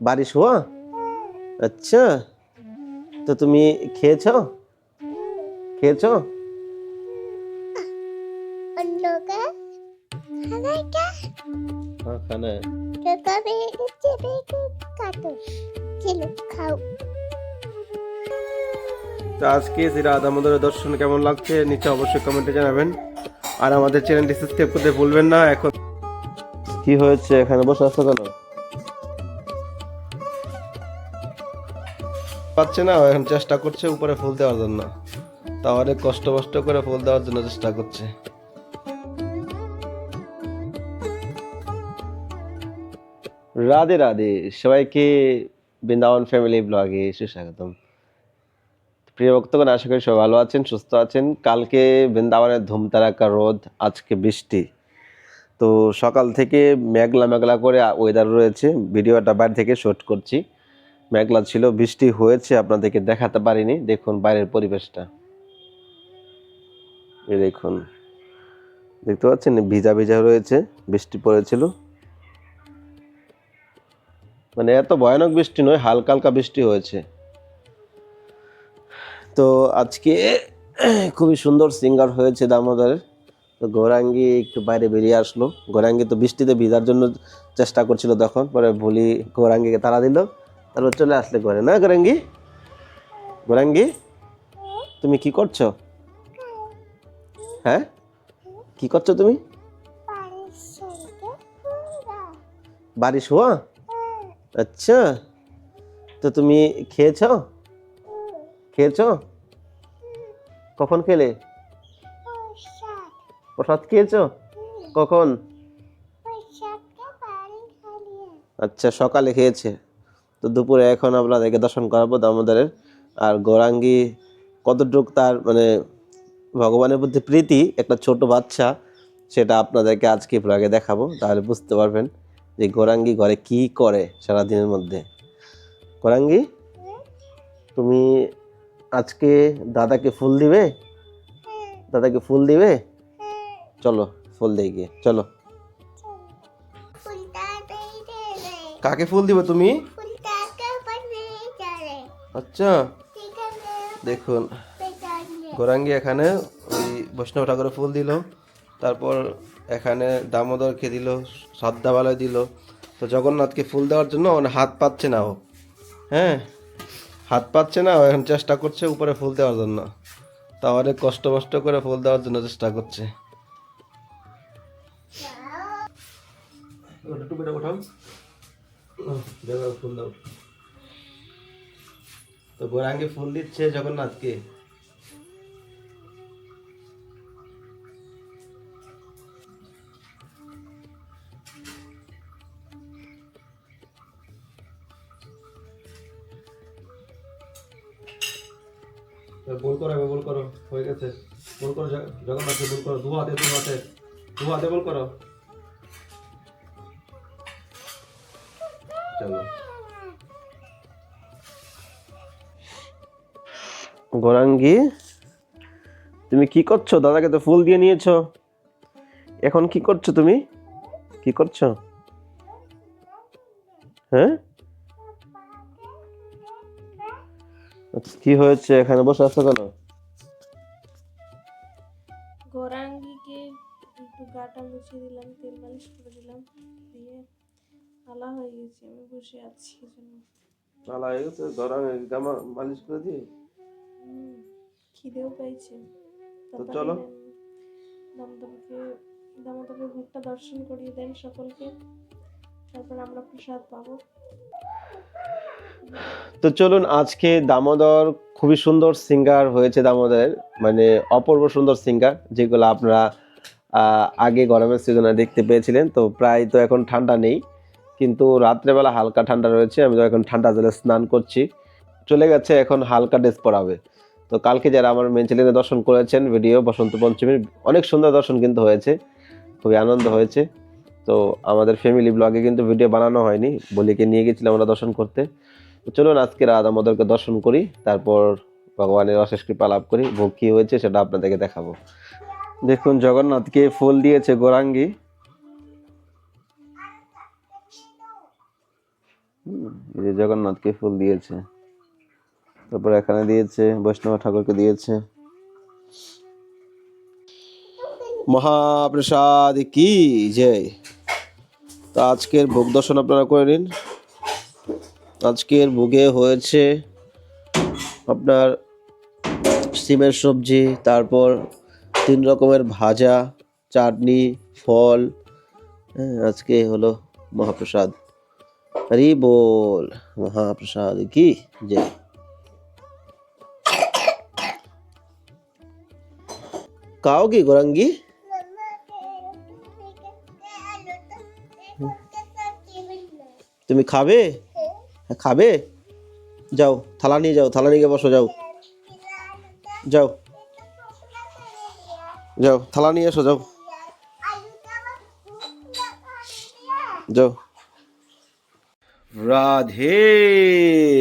बारिश हुआ अच्छा तो তুমি খেয়েছো খেয়েছো उन लोग का खाना क्या হ্যাঁ খানা है। तो कभी चिपे के काटो चलो खाओ তো আজকে সিরা দামোদরের দর্শন কেমন লাগছে নিচে অবশ্যই কমেন্টে জানাবেন আর আমাদের চ্যানেলটি সাবস্ক্রাইব করতে ভুলবেন না এখন কি হয়েছে এখানে বসে আছো কেন পাচ্ছে না এখন চেষ্টা করছে উপরে ফুল দেওয়ার জন্য। তা অনেক কষ্ট কষ্ট করে ফুল দেওয়ার জন্য চেষ্টা করছে। রাধে রাধে। সবাইকে বৃন্দাবন ফ্যামিলি ব্লগে সুস্বাগতম। প্রিয় ভক্তগণ, আশা করি সবাই ভালো আছেন, সুস্থ আছেন। কালকে বৃন্দাবনের ধুমতারাকা রোদ, আজকে বৃষ্টি। তো সকাল থেকে মেঘলা মেঘলা করে ওয়েদার রয়েছে। ভিডিওটা বাইরে থেকে শুট করছি। মেঘলা ছিল, বৃষ্টি হয়েছে, আপনাদেরকে দেখাতে পারিনি। দেখুন বাইরের পরিবেশটা। দেখুন, দেখতে পাচ্ছেন? ভিজা ভিজা রয়েছে, বৃষ্টি পড়েছিল। মানে এত ভয়ানক বৃষ্টি নয়, হালকা হালকা বৃষ্টি হয়েছে। তো আজকে খুবই সুন্দর সিঙ্গার হয়েছে দামোদরের। তো গৌরাঙ্গি একটু বাইরে বেরিয়ে আসলো। গৌরাঙ্গি তো বৃষ্টিতে ভিজার জন্য চেষ্টা করছিল তখন, পরে ভুলি গৌরাঙ্গিকে তাড়া দিল। তারপর চলে আসলে ঘরে, না গোরাঙ্গি? গোরাঙ্গি, তুমি কি করছ? হ্যাঁ? কি করছ তুমি? বাড়ি শোয়া? আচ্ছা তো তুমি খেয়েছ? খেয়েছ? কখন খেলে? প্রসাদ খেয়েছ? কখন? আচ্ছা সকালে খেয়েছে। তো দুপুরে এখন আপনাদেরকে দর্শন করাবো দামোদরের। আর গৌরাঙ্গি কতটুকু তার মানে ভগবানের প্রতি প্রীতি একটা ছোট বাচ্চা সেটা আপনাদেরকে আজকে ব্লগে দেখাবো তাহলে বুঝতে পারবেন যে গোরাঙ্গি ঘরে কি করে সারা দিনের মধ্যে। গৌরাঙ্গি তুমি আজকে দাদাকে ফুল দিবে? দাদাকে ফুল দিবে? চলো ফুল দিয়ে গিয়ে চলো। কাকে ফুল দিবে তুমি? আচ্ছা। দেখুন গোরাঙ্গি এখানে ওই বৈষ্ণব ঠাকুরের ফুল দিল তারপর এখানে দামোদরকে দিল শ্রদ্ধাবালয় দিল। তো জগন্নাথকে ফুল দেওয়ার জন্য ওখানে হাত পাচ্ছে না ও। হ্যাঁ হাত পাচ্ছে না এখন চেষ্টা করছে উপরে ফুল দেওয়ার জন্য। তা অনেক কষ্ট মষ্ট করে ফুল দেওয়ার জন্য চেষ্টা করছে। ফুল দাও। তো গৌরাঙ্গি ফুল দিচ্ছে জগন্নাথকে। গোল করো, এবার গোল করো, হয়ে গেছে। গোল করো জগন্নাথকে গোল করো দু হাতে দু হাতে দু হাতে করো। চলো। গৌরাঙ্গি তুমি কি করছ? দাদাকে তো ফুল দিয়ে নিয়েছো। এখন কি করছ তুমি? কি করছ? হ্যাঁ? আচ্ছা, কি হয়েছে? এখানে বসে আছো কেন? গৌরাঙ্গিকে একটু গাটা মুছে দিলাম তেল মালিশ করে দিলাম দিয়ে আলা হয়ে গেছে আমি বসে আছি নালা হয়ে গেছে? গৌরাঙ্গি মালিশ করে দিয়ে খিদেও পাইছে। তো চলো। দামোদরকে দামোদরের ভোগটা দর্শন করিয়ে দেন সকলকে। তারপর আমরা প্রসাদ পাবো। তো চলুন আজকে দামোদর খুবই সুন্দর সিঙ্গার হয়েছে দামোদরের মানে অপূর্ব সুন্দর সিঙ্গার যেগুলো আপনারা আগে গরমের সিজনে দেখতে পেয়েছিলেন। তো প্রায় তো এখন ঠান্ডা নেই কিন্তু রাত্রেবেলা হালকা ঠান্ডা রয়েছে। আমি তো এখন ঠান্ডা জলে স্নান করছি। চলে গেছে এখন হালকা ড্রেস পরাবে। তো কালকে যারা আমার মেন চ্যানেলে দর্শন করেছেন ভিডিও বসন্ত পঞ্চমীর, অনেক সুন্দর দর্শন কিন্তু হয়েছে, খুবই আনন্দ হয়েছে। তো আমাদের ফ্যামিলি ব্লগে কিন্তু ভিডিও বানানো হয়নি, বলিকে নিয়ে গেছিলাম আমরা দর্শন করতে। তো চলুন আজকে রাধা মাধবকে দর্শন করি, তারপর ভগবানের অশেষ কৃপা লাভ করি, ভোগ কী হয়েছে সেটা আপনাদেরকে দেখাবো। দেখুন, জগন্নাথকে ফুল দিয়েছে গৌরাঙ্গি। জগন্নাথকে ফুল দিয়েছে। তারপর এখানে দিয়েছে, বৈষ্ণব ঠাকুরকে দিয়েছে। মহাপ্রসাদ কি জয়। তো আজকের ভোগ দর্শন আপনারা করে নিন। আজকের ভোগে হয়েছে আপনার সিমের সবজি, তারপর তিন রকমের ভাজা, চাটনি, ফল হ্যাঁ আজকে হলো মহাপ্রসাদ। হরি বল, মহাপ্রসাদ কি জয়। খাও কি গোরাঙ্গি? তুমি খাবে? খাবে? যাও, থালা নিয়ে যাও, থালা নিয়ে বসো, যাও। যাও। যাও, থালা নিয়ে এসো, যাও। যাও। রাধে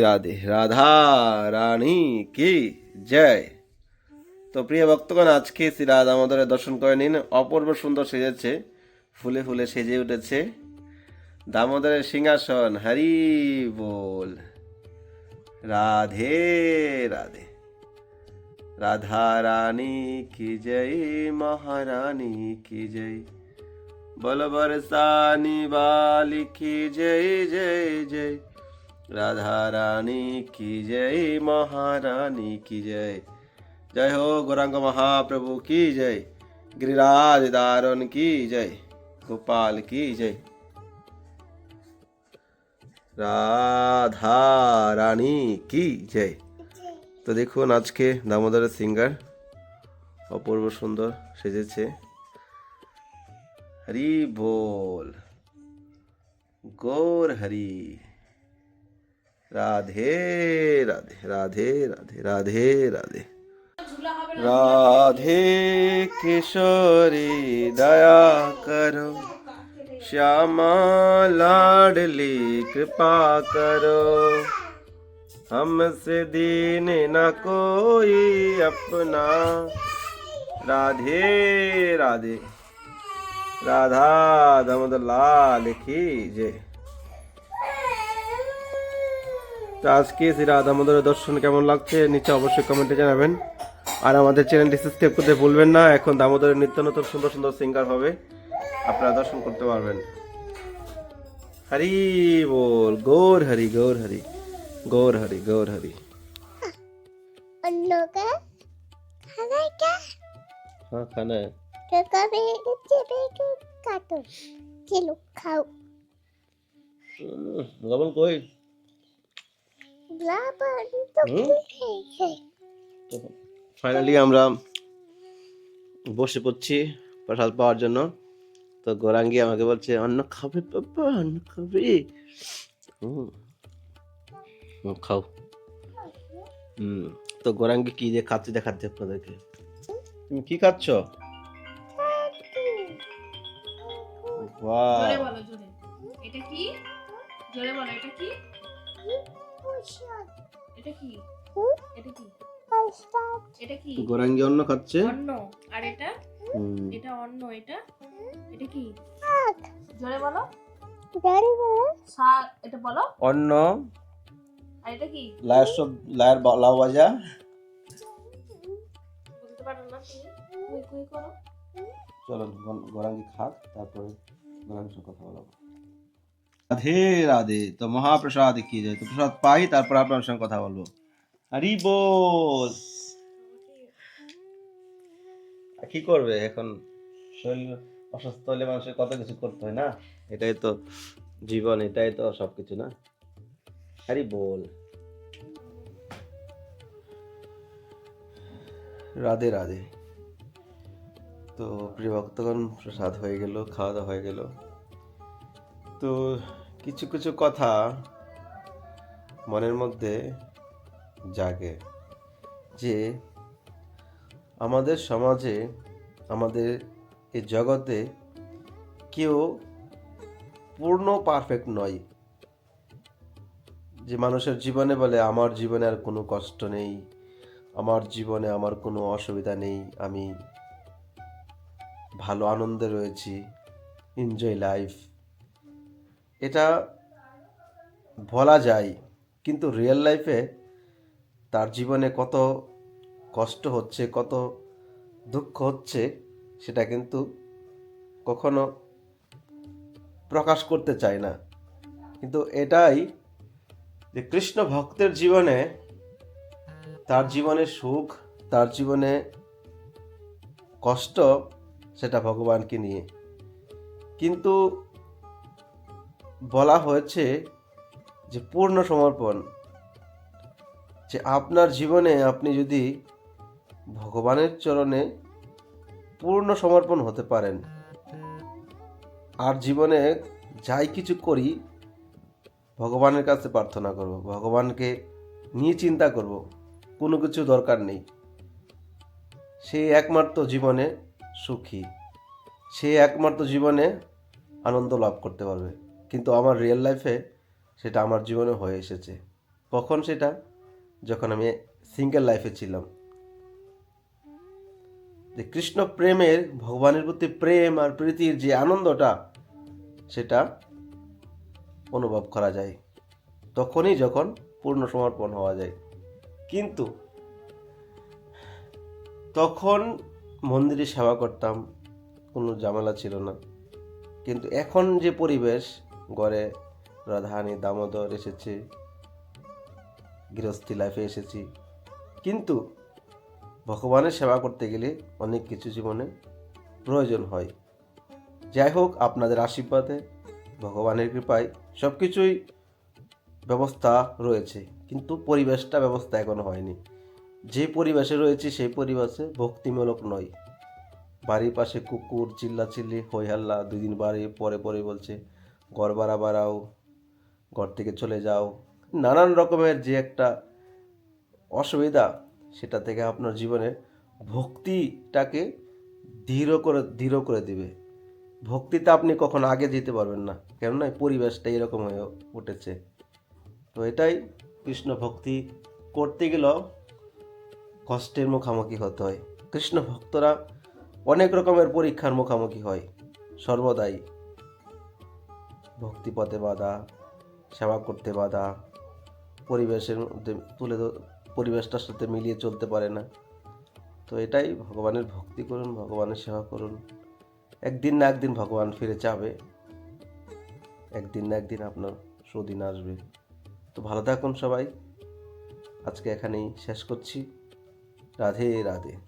রাধে, রাধা রানী কি জয়। তো প্রিয় ভক্তগণ, আজকে রাধা দামোদরের দর্শন করে নিন। অপূর্ব সুন্দর সেজেছে, ফুলে ফুলে সেজে উঠেছে। দামোদরের সিংহাসন, হরি বল। রাধে রাধে। রাধা রানী কি জয়, মহারানী কি জয়। বল বরসানি বালি কি জয় জয় জয়। রাধা রানী কি জয়, মহারানী কি জয়। জয় হো গৌরাঙ্গ মহাপ্রভু কি জয়? গিরিরাজ দারণ কি জয়? গোপাল কি জয়? রাধা রানী কি জয়? তো দেখুন আজকে দামোদরের সিঙ্গার অপূর্ব সুন্দর সেজেছে। হরি বল, গৌর হরি, রাধে রাধে রাধে রাধে রাধে রাধে। রাধে কিশোরী দয়া করো श्यामा लाडली कृपा करो हमसे दीन न कोई अपना राधे राधे রাধা দামোদর লাল কি যে তো আজকে শ্রী রাধা দামোদরের দর্শন কেমন লাগছে নিচে অবশ্যই কমেন্টে জানাবেন আর আমাদের চ্যানেলটি সাবস্ক্রাইব করতে ভুলবেন না। এখন দামোদরের নিত্য নতুন সুন্দর সুন্দর সিঙ্গার হবে। আপনারা দর্শন করতে পারবেন। হরি বল গৌর হরি গৌর হরি গৌর হরি গৌর হরি। ফাইনালি আমরা বসে পড়ছি প্রসাদ পাওয়ার জন্য। তো গোরাঙ্গি আমাকে বলছে অন্ন খাবে পাপা অন্ন খাবে। হুম হুম, খাও। হুম তো গোরাঙ্গি কি যে খাচ্ছে দেখাচ্ছে আপনাদেরকে। তুমি কি খাচ্ছ? বাহ। জোরে বলো জোরে। এটা কি? জোরে বলো এটা কি? এটা কি? এটা কি? এটা কি? গোরাঙ্গি অন্ন খাচ্ছে। অন্ন। আর এটা? এটা অন্ন এটা? এটা কি? জোরে বলো। গাড়ি বলো শাক এটা বলো। অন্ন। আর এটা কি? লায়ের সব লায়ের লাউ ভাজা। বলতে পারো না তুমি। কুই কুই করো। চলো গোরাঙ্গি খাক তারপরে গোরাঙ্গির সঙ্গে কথা বলব। রাধে রাধে। তো মহাপ্রসাদ কি? যায় তো প্রসাদ পাই তারপর আপনার সঙ্গে কথা বলব। আর কি করবে এখন? শরীর অসুস্থ হলে মানুষের কত কিছু করতে হয় না? এটাই তো জীবন এটাই তো সবকিছু না? হরি বল রাধে রাধে। তো প্রিয় ভক্তগণ প্রসাদ হয়ে গেল খাওয়া দাওয়া হয়ে গেল। তো কিছু কিছু কথা মনের মধ্যে জাগে যে আমাদের সমাজে, আমাদের এই জগতে কেউ পূর্ণ পারফেক্ট নয়। যে মানুষের জীবনে বলে, আমার জীবনে আর কোনো কষ্ট নেই, আমার জীবনে আমার কোনো অসুবিধা নেই, আমি ভালো আনন্দে রয়েছি এনজয় লাইফ এটা বলা যায়, কিন্তু রিয়েল লাইফে তার জীবনে কত কষ্ট হচ্ছে, কত দুঃখ হচ্ছে, সেটা কিন্তু কখনো প্রকাশ করতে চায় না। কিন্তু এটাই যে কৃষ্ণ ভক্তের জীবনে তার জীবনে সুখ, তার জীবনে কষ্ট, সেটা ভগবানকে নিয়ে। কিন্তু বলা হয়েছে যে পূর্ণ সমর্পণ যে আপনার জীবনে আপনি যদি ভগবানের চরণে পূর্ণ সমর্পণ হতে পারেন, আর জীবনে যাই কিছু করি, ভগবানের কাছে প্রার্থনা করব, ভগবানকে নিয়ে চিন্তা করব, কোনো কিছু দরকার নেই। সে একমাত্র জীবনে সুখী, সে একমাত্র জীবনে আনন্দ লাভ করতে পারবে। কিন্তু আমার রিয়েল লাইফে সেটা আমার জীবনে হয়ে এসেছে। কখন সেটা? যখন আমি সিঙ্গেল লাইফে ছিলাম। যে কৃষ্ণ প্রেমের, ভগবানের প্রতি প্রেম আর প্রীতির যে আনন্দটা, সেটা অনুভব করা যায়। তখনই যখন পূর্ণ সমর্পণ হওয়া যায়। কিন্তু তখন মন্দিরে সেবা করতাম, কোনো ঝামেলা ছিল না। কিন্তু এখন যে পরিবেশ ঘরে রাধাহানি দামোদর এসেছে গৃহস্থী লাইফে এসেছি। কিন্তু ভগবানের সেবা করতে গেলে অনেক কিছু জীবনে প্রয়োজন হয়। যাই হোক, আপনাদের আশীর্বাদে ভগবানের কৃপায় সব কিছুই ব্যবস্থা রয়েছে। কিন্তু পরিবেশটা, ব্যবস্থা এখনও হয়নি। যে পরিবেশে রয়েছে, সেই পরিবেশে ভক্তিমূলক নয়। বাড়ির পাশে কুকুর, চিল্লাচিল্লি হই হাল্লা দুই দিন বাড়ি, পরে পরে বলছে, ঘর ভাড়া বাড়াও, ঘর থেকে চলে যাও। নানান রকমের যে একটা অসুবিধা সেটা থেকে আপনার জীবনে ভক্তিটাকে দৃঢ় করে দৃঢ় করে দিবে। ভক্তিতে আপনি কখন আগে যেতে পারবেন না, কেননা পরিবেশটা এরকম হয়ে উঠেছে। তো এটাই কৃষ্ণ ভক্তি করতে গেলেও কষ্টের মুখোমুখি হতে হয়। কৃষ্ণ ভক্তরা অনেক রকমের পরীক্ষার মুখোমুখি হয়, সর্বদাই। ভক্তিপথে বাধা, সেবা করতে বাধা পরিবেশের মধ্যে তুলে পরিবেশটার সাথে মিলিয়ে চলতে পারে না। তো এটাই ভগবানের ভক্তি করুন, ভগবানের সেবা করুন। একদিন না একদিন ভগবান ফিরে চাবে একদিন না একদিন আপনার সুদিন আসবে। তো ভালো থাকুন সবাই। আজকে এখানেই শেষ করছি। রাধে রাধে।